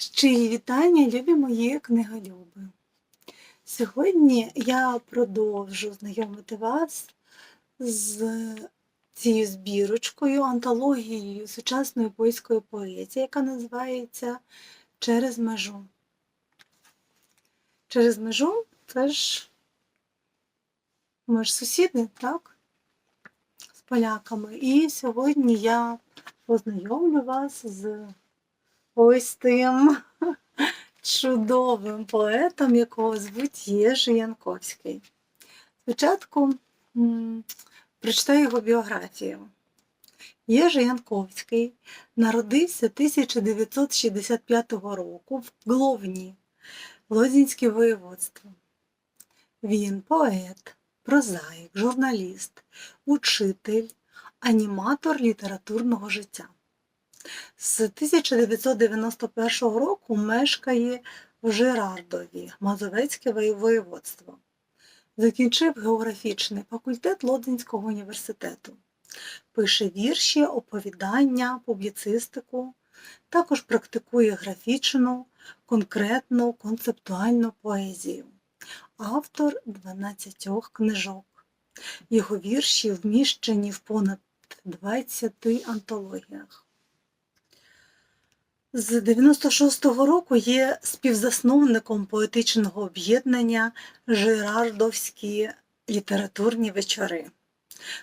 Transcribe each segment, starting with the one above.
Щирі вітання, любі мої книголюби. Сьогодні я продовжу знайомити вас з цією збірочкою, антологією сучасної польської поезії, яка називається Через межу. Через межу це ж ми ж сусіди, так? З поляками. І сьогодні я познайомлю вас з ось тим чудовим поетом, якого звуть Єжи Янковський. Спочатку прочитаю його біографію. Єжи Янковський народився 1965 року в Гловні, Лозінське воєводство. Він поет, прозаїк, журналіст, учитель, аніматор літературного життя. З 1991 року мешкає в Жерардові, Мазовецьке воєводство. Закінчив географічний факультет Лодзинського університету. Пише вірші, оповідання, публіцистику. Також практикує графічну, конкретну, концептуальну поезію. Автор 12 книжок. Його вірші вміщені в понад 20 антологіях. З 96-го року є співзасновником поетичного об'єднання Жерардовські літературні вечори.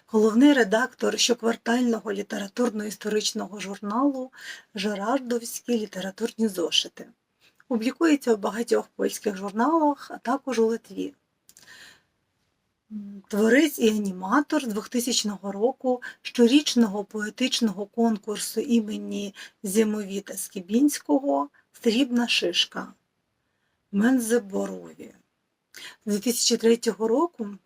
Головний редактор щоквартального літературно-історичного журналу Жерардовські літературні зошити. Публікується в багатьох польських журналах, а також у Литві. Творець і аніматор 2000 року щорічного поетичного конкурсу імені Зимовіта Скібінського Срібна шишка Мензеборові. З 2003 року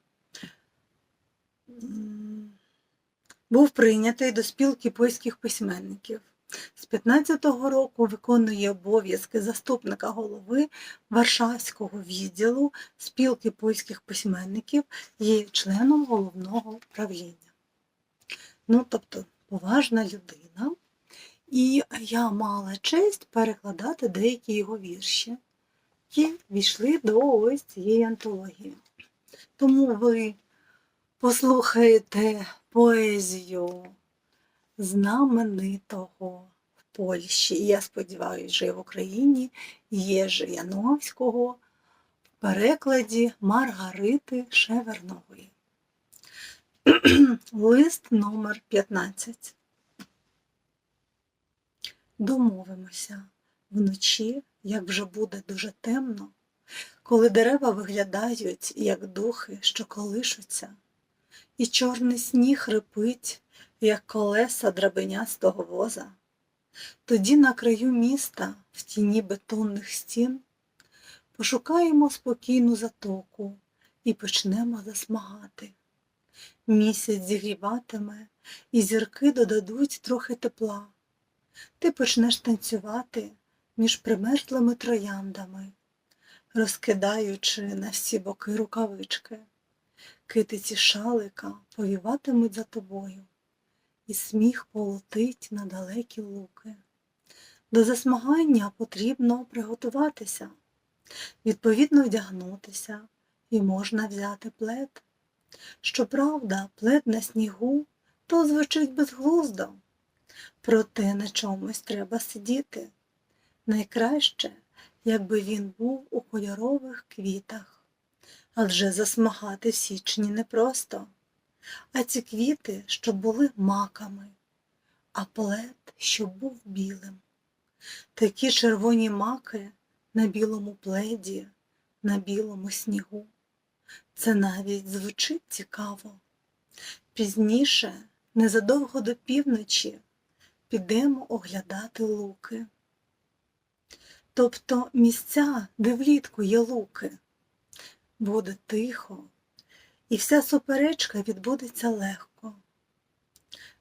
був прийнятий до спілки польських письменників. З 15-го року виконує обов'язки заступника голови Варшавського відділу спілки польських письменників, є членом головного правління. Ну, тобто, поважна людина. І я мала честь перекладати деякі його вірші, які війшли до ось цієї антології. Тому ви послухаєте поезію знаменитого в Польщі, я сподіваюся, що в Україні Єжи Яновського в перекладі Маргарити Шевернової. Лист номер 15. Домовимося вночі, як вже буде дуже темно, коли дерева виглядають, як духи, що колишуться, і чорний сніг рипить, як колеса драбенястого воза. Тоді на краю міста, в тіні бетонних стін, пошукаємо спокійну затоку і почнемо засмагати. Місяць зігріватиме, і зірки додадуть трохи тепла. Ти почнеш танцювати між примерзлими трояндами, розкидаючи на всі боки рукавички. Китиці шалика повіватимуть за тобою, і сміх полетить на далекі луки. До засмагання потрібно приготуватися, відповідно вдягнутися, і можна взяти плед. Щоправда, плед на снігу то звучить безглуздо, проте на чомусь треба сидіти. Найкраще, якби він був у кольорових квітах, адже засмагати в січні непросто, а ці квіти, щоб були маками, а плед, щоб був білим. Такі червоні маки на білому пледі, на білому снігу. Це навіть звучить цікаво. Пізніше, незадовго до півночі, підемо оглядати луки. Тобто місця, де влітку є луки. Буде тихо, і вся суперечка відбудеться легко.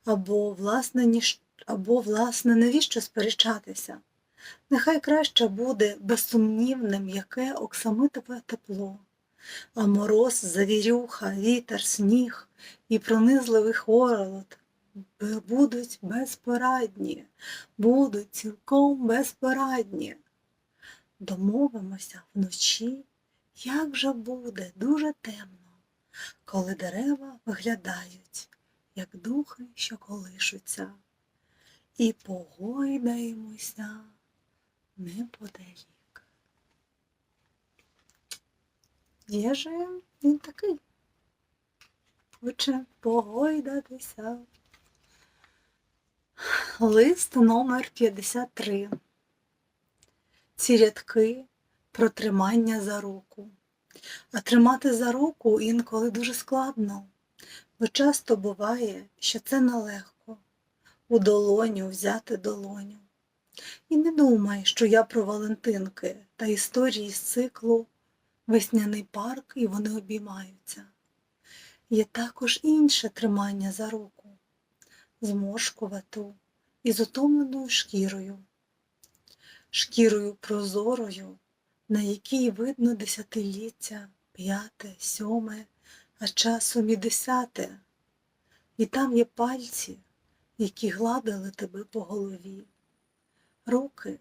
Або, власне, ніж... Або, власне, навіщо сперечатися? Нехай краще буде безсумнівним яке оксамитове тепло, а мороз, завірюха, вітер, сніг і пронизливий холод б- будуть безпорадні, будуть цілком безпорадні. домовимося вночі, як же буде дуже темно, коли дерева виглядають, як духи, що колишуться, і погойдаємося неподалік. Є же він такий. Хоче погойдатися. Лист номер 53. Ці рядки про тримання за руку. А тримати за руку інколи дуже складно, бо часто буває, що це нелегко у долоню взяти долоню. І не думай, що я про Валентинки та історії з циклу Весняний парк і вони обіймаються. Є також інше тримання за руку, зморшкувату і з утомленою шкірою, шкірою прозорою, на якій видно десятиліття, п'яте, сьоме, а часом і десяте, і там є пальці, які гладили тебе по голові, руки,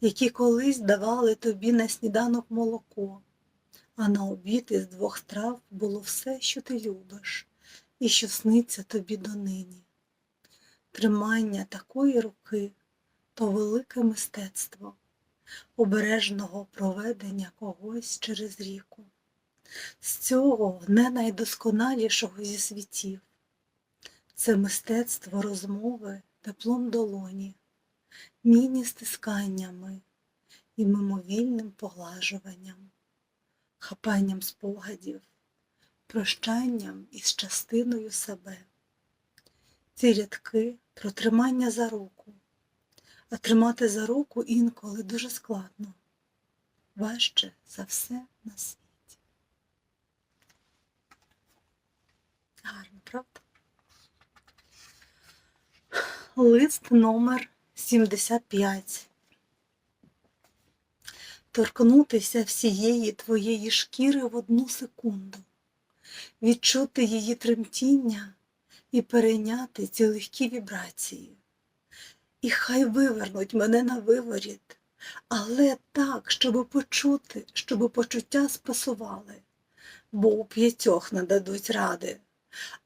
які колись давали тобі на сніданок молоко, а на обід із двох страв було все, що ти любиш, і що сниться тобі донині. Тримання такої руки то велике мистецтво обережного проведення когось через ріку, з цього не найдосконалішого зі світів. Це мистецтво розмови теплом долоні, міні стисканнями і мимовільним поглажуванням, хапанням спогадів, прощанням із частиною себе. Ці рядки про тримання за руку, а тримати за руку інколи дуже складно, важче за все на світі. Гарно, правда? Лист номер 75. Торкнутися всієї твоєї шкіри в одну секунду, відчути її тремтіння і перейняти ці легкі вібрації. І хай вивернуть мене на виворіт, але так, щоб почути, щоб почуття спасували, бо у п'ятьох не дадуть ради,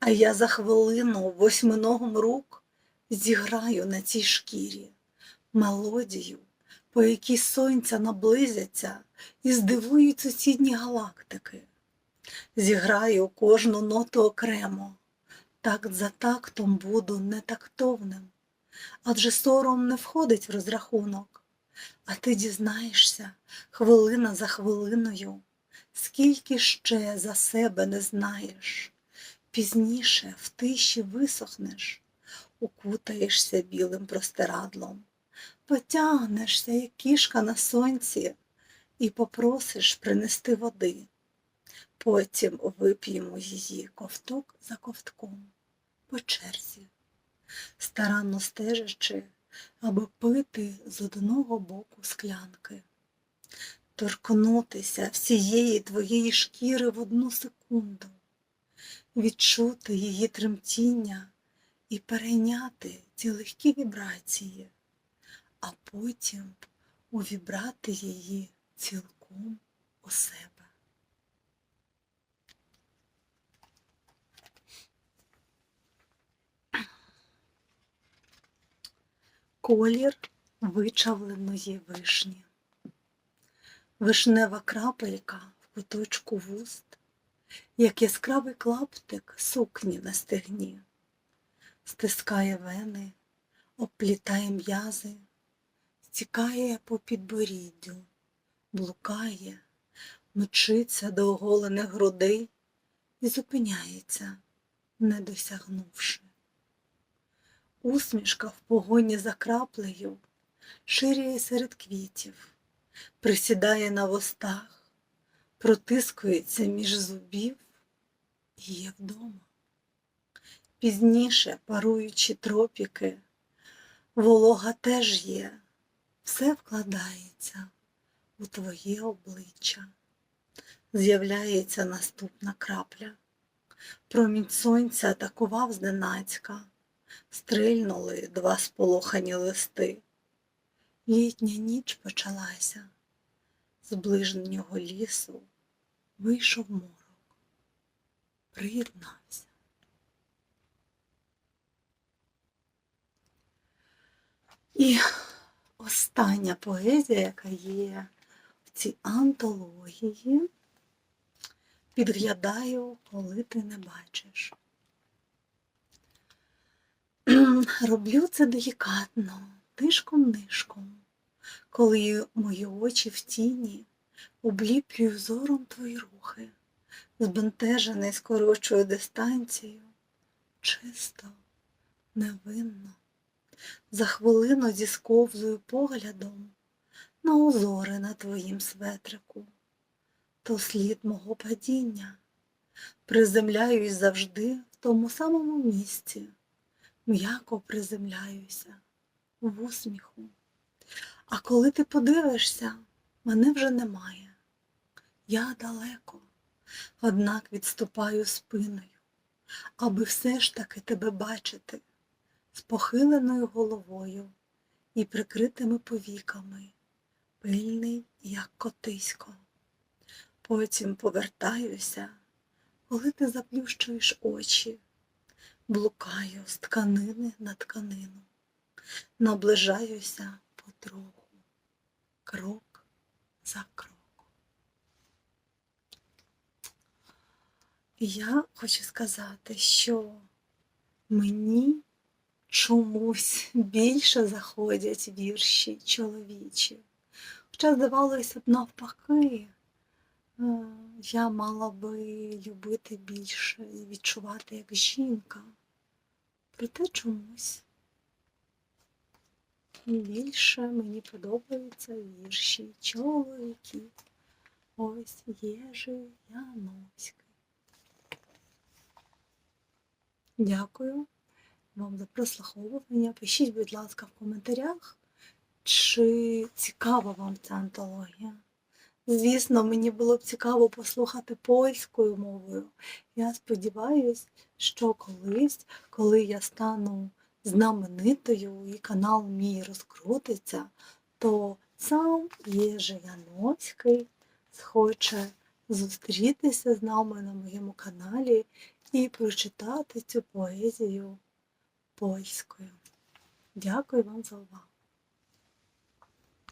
а я за хвилину восьминогом рук зіграю на цій шкірі. Мелодію, по якій сонця наблизяться і здивують сусідні галактики. Зіграю кожну ноту окремо, такт за тактом буду нетактовним, адже сором не входить в розрахунок, а ти дізнаєшся хвилина за хвилиною, скільки ще за себе не знаєш, пізніше в тиші висохнеш, укутаєшся білим простирадлом, потягнешся, як кішка на сонці, і попросиш принести води. Потім вип'ємо її ковток за ковтком по черзі, старанно стежачи, аби пити з одного боку склянки, торкнутися всієї твоєї шкіри в одну секунду, відчути її тремтіння і перейняти ці легкі вібрації, а потім увібрати її цілком у себе. Колір вичавленої вишні. Вишнева крапелька в куточку вуст, як яскравий клаптик сукні на стегні, стискає вени, обплітає м'язи, стікає по підборіддю, блукає, мчиться до оголених грудей і зупиняється, не досягнувши. Усмішка в погоні за краплею ширяє серед квітів, присідає на вустах, протискується між зубів і є вдома. Пізніше, паруючи тропіки, волога теж є, все вкладається у твоє обличчя. З'являється наступна крапля. Промінь сонця атакував зненацька стрильнули два сполохані листи. Літня ніч почалася, з ближнього лісу вийшов морок, приєднався. І остання поезія, яка є в цій антології, підглядаю, коли ти не бачиш. Роблю це делікатно, тишком-нишком, коли мої очі в тіні обліплюю зором твої рухи, збентежений скорочую дистанцію, чисто, невинно. За хвилину зісковзую поглядом на узори на твоїм светрику, то слід мого падіння. Приземляюсь завжди в тому самому місці, м'яко приземляюся в усміху. А коли ти подивишся, мене вже немає. Я далеко, однак відступаю спиною, аби все ж таки тебе бачити з похиленою головою і прикритими повіками, пильний, як котисько. Потім повертаюся, коли ти заплющуєш очі, блукаю з тканини на тканину, наближаюся потроху, крок за кроком. Я хочу сказати, що мені чомусь більше заходять вірші чоловічі. Хоча, здавалося б, навпаки, я мала би любити більше і відчувати як жінка. Проте чомусь більше мені подобаються вірші чоловіки. Ось Єжи Яноський. Дякую вам за прослуховування. Пишіть, будь ласка, в коментарях, чи цікава вам ця антологія. Звісно, мені було б цікаво послухати польською мовою. Я сподіваюся, що колись, коли я стану знаменитою і канал мій розкрутиться, то сам Єжи Яноцький схоче зустрітися з нами на моєму каналі і прочитати цю поезію польською. Дякую вам за увагу.